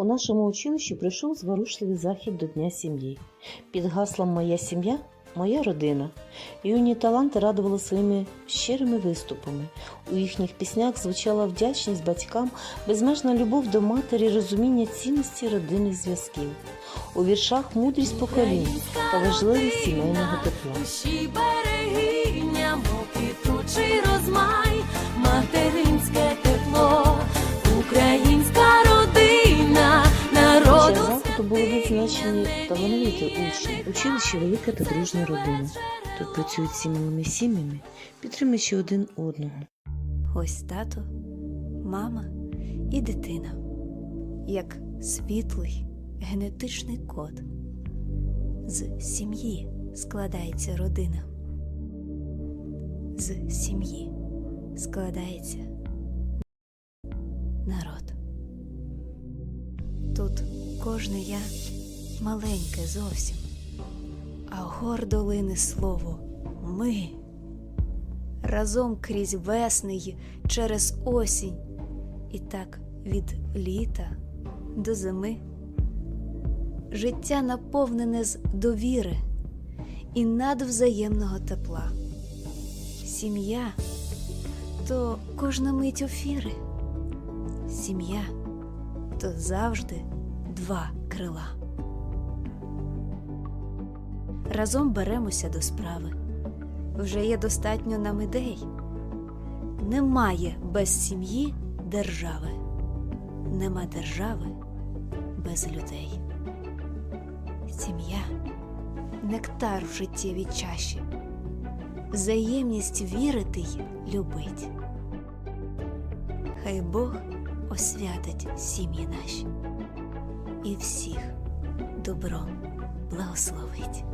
У нашому училищі прийшов зворушливий захід до Дня сім'ї. Під гаслом Моя сім'я моя родина. Юні таланти радували своїми щирими виступами. У їхніх піснях звучала вдячність батькам, безмежна любов до матері, розуміння цінності родинних зв'язків. У віршах мудрість поколінь та важливість сімейного тепла. Берегиня, мов квітучий розмай, були відзначені учні, училище велика та дружна родина. Тут працюють сімейними сім'ями, підтримуючи один одного. Ось тато, мама і дитина, як світлий генетичний код. З сім'ї складається родина. З сім'ї складається народ. Тут кожне я маленьке зовсім, а гордо лине слово ми разом крізь весни й через осінь, і так від літа до зими. Життя наповнене з довіри і надвзаємного тепла. Сім'я то кожна мить офіри. Сім'я то завжди два крила. Разом беремося до справи вже є достатньо нам ідей. Немає без сім'ї держави, нема держави без людей. Сім'я нектар в життєвій чаші, взаємність вірити й любить. Хай Бог освятить сім'ї наші і всіх добром благословить.